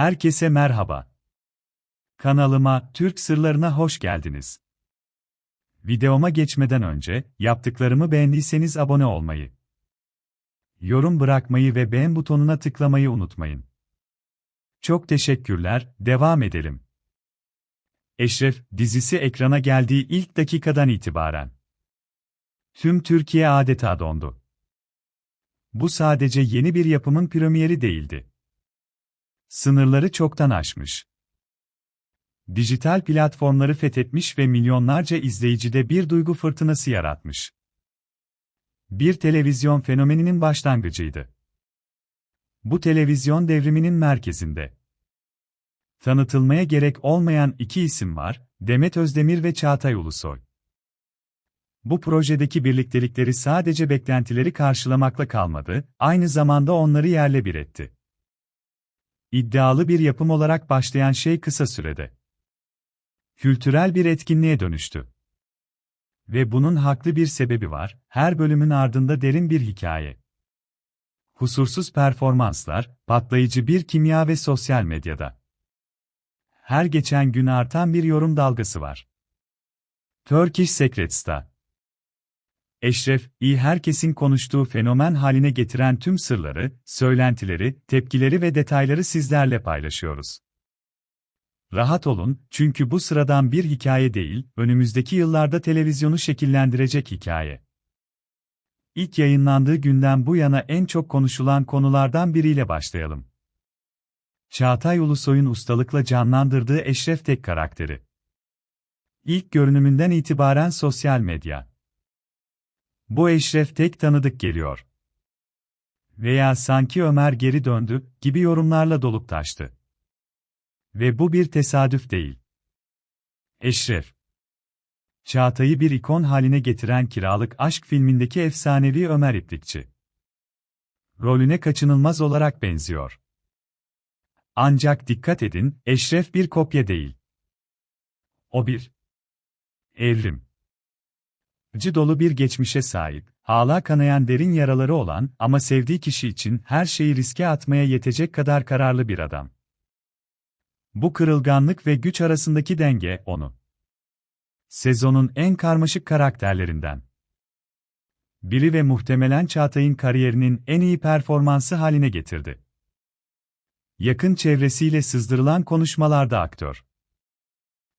Herkese merhaba. Kanalıma, Türk Sırlarına hoş geldiniz. Videoma geçmeden önce, yaptıklarımı beğendiyseniz abone olmayı, yorum bırakmayı ve beğen butonuna tıklamayı unutmayın. Çok teşekkürler, devam edelim. Eşref, dizisi ekrana geldiği ilk dakikadan itibaren. Tüm Türkiye adeta dondu. Bu sadece yeni bir yapımın premieri değildi. Sınırları çoktan aşmış. Dijital platformları fethetmiş ve milyonlarca izleyicide bir duygu fırtınası yaratmış. Bir televizyon fenomeninin başlangıcıydı. Bu televizyon devriminin merkezinde. Tanıtılmaya gerek olmayan iki isim var, Demet Özdemir ve Çağatay Ulusoy. Bu projedeki birliktelikleri sadece beklentileri karşılamakla kalmadı, aynı zamanda onları yerle bir etti. İddialı bir yapım olarak başlayan şey kısa sürede kültürel bir etkinliğe dönüştü. Ve bunun haklı bir sebebi var, her bölümün ardında derin bir hikaye. Husursuz performanslar, patlayıcı bir kimya ve sosyal medyada. Her geçen gün artan bir yorum dalgası var. Turkish Secrets'ta Eşref, iyi herkesin konuştuğu fenomen haline getiren tüm sırları, söylentileri, tepkileri ve detayları sizlerle paylaşıyoruz. Rahat olun, çünkü bu sıradan bir hikaye değil, önümüzdeki yıllarda televizyonu şekillendirecek hikaye. İlk yayınlandığı günden bu yana en çok konuşulan konulardan biriyle başlayalım. Çağatay Ulusoy'un ustalıkla canlandırdığı Eşref Tek karakteri. İlk görünümünden itibaren sosyal medya, bu Eşref tek tanıdık geliyor. Veya sanki Ömer geri döndü gibi yorumlarla dolup taştı. Ve bu bir tesadüf değil. Eşref Çağatay'ı bir ikon haline getiren kiralık aşk filmindeki efsanevi Ömer İplikçi. Rolüne kaçınılmaz olarak benziyor. Ancak dikkat edin, Eşref bir kopya değil. O bir evrim acı dolu bir geçmişe sahip, hala kanayan derin yaraları olan ama sevdiği kişi için her şeyi riske atmaya yetecek kadar kararlı bir adam. Bu kırılganlık ve güç arasındaki denge onu sezonun en karmaşık karakterlerinden biri ve muhtemelen Çağatay'ın kariyerinin en iyi performansı haline getirdi. Yakın çevresiyle sızdırılan konuşmalarda aktör.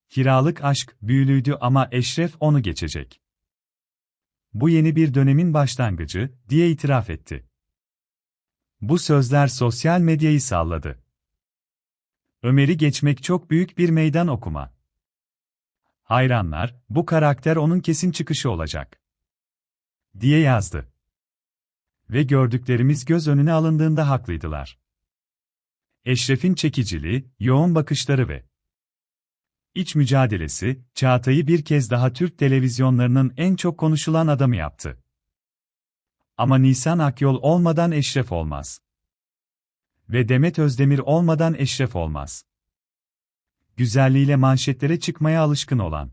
Kiralık aşk büyülüydü ama Eşref onu geçecek. Bu yeni bir dönemin başlangıcı, diye itiraf etti. Bu sözler sosyal medyayı salladı. Ömer'i geçmek çok büyük bir meydan okuma. Hayranlar, bu karakter onun kesin çıkışı olacak. diye yazdı. Ve gördüklerimiz göz önüne alındığında haklıydılar. Eşref'in çekiciliği, yoğun bakışları ve İç mücadelesi, Çağatay'ı bir kez daha Türk televizyonlarının en çok konuşulan adamı yaptı. Ama Nisan Akyol olmadan Eşref olmaz. Ve Demet Özdemir olmadan Eşref olmaz. Güzelliğiyle manşetlere çıkmaya alışkın olan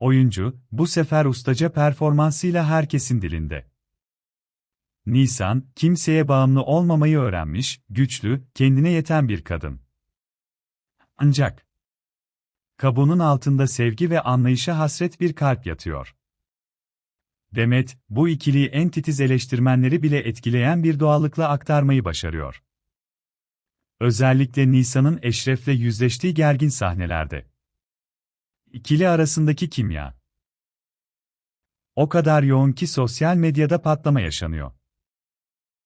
oyuncu, bu sefer ustaca performansıyla herkesin dilinde. Nisan, kimseye bağımlı olmamayı öğrenmiş, güçlü, kendine yeten bir kadın. Ancak Kabuğunun altında sevgi ve anlayışa hasret bir kalp yatıyor. Demet, bu ikiliyi en titiz eleştirmenleri bile etkileyen bir doğallıkla aktarmayı başarıyor. Özellikle Nisan'ın Eşref'le yüzleştiği gergin sahnelerde. İkili arasındaki kimya. O kadar yoğun ki sosyal medyada patlama yaşanıyor.